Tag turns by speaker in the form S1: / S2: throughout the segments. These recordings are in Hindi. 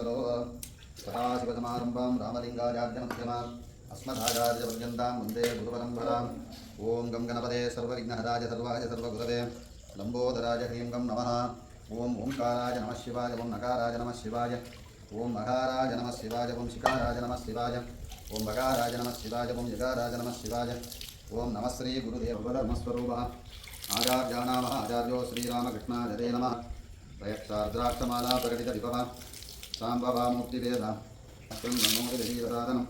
S1: परमेश्वरो सदाशिवसमारम्भां रामलिङ्गाचार्यमध्यमाम् अस्मदाचार्यपर्यन्तां वंदे गुरुपरम्पराम्। ॐ गं गणपते सर्वविघ्नहराय सर्वाय सर्वगुरवे लम्बोदराय ह्रीं गं नमः। ॐ ओङ्काराय नमः शिवाय, ॐ नकाराय नमः शिवाय। ॐ मकाराय नमः शिवाय, ॐ शिकाराय नमः शिवाय। ॐ मकाराय नमः शिवाय, ॐ यकाराय नमः शिवाय। ॐ नमः श्रीगुरुदेवधर्मस्वरूपः आचार्याणामः आचार्यो श्रीरामकृष्णाजते नमः। प्रयक्षार्द्राक्षमाला परिणितविभवः साम्बवामूर्तिवेद नमोदिदीवसादनम्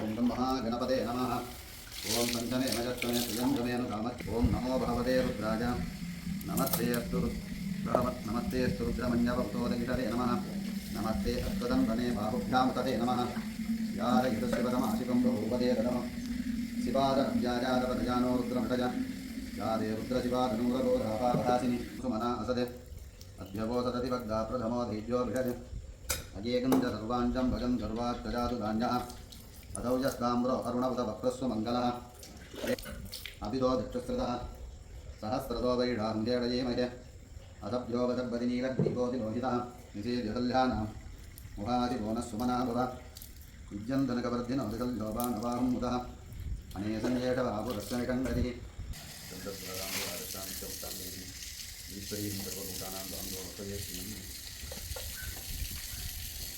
S1: ॐ ब्रह्मगणपते नमः। ॐ पञ्चमे मजत्वमे प्रियङ्गमेनु कामत् ॐ नमो भगवते रुद्राय। नमस्ते अस्तु नमस्ते अस्तु रुद्रमन्यवतोदगितवे नमः। नमस्ते अस्तदन्तने बाहुभ्यां तते नमः। यारयुधशिवतमाशिकं बहुपदे ददमः शिवादव्याजादपदजानो रुद्रमटज यादे रुद्रशिवादनूरगोधापावहासिनि सुमना असदे। अभ्यवोसदति भग्धा प्रथमो अजेकं च सर्वाञ्चं भजं सर्वात्तजातु धान्यः अधौ यस्ताम्रो अरुणवत वक्रस्व मङ्गलः अभितो दक्षस्रतः सहस्रतो वैढान्त्येडयेमहे अधभ्यो वदर्वदिनीलग्दीपोतिलोहितः निषेध्यसल्यानां मुहादिभुवनः सुमना भव विद्यन्तनकवर्धिनो विकल्योपानवाहं मुदः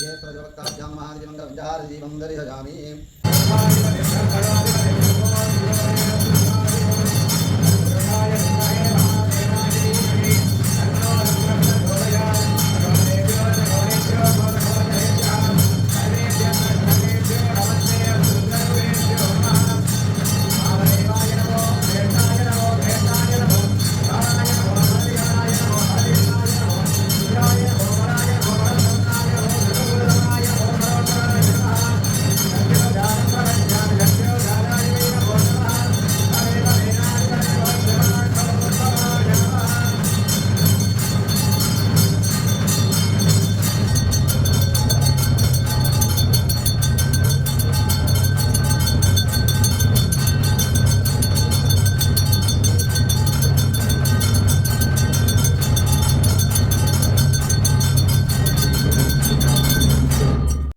S1: अनेसन्येषवापुरस्यनिकण्डरिः ओम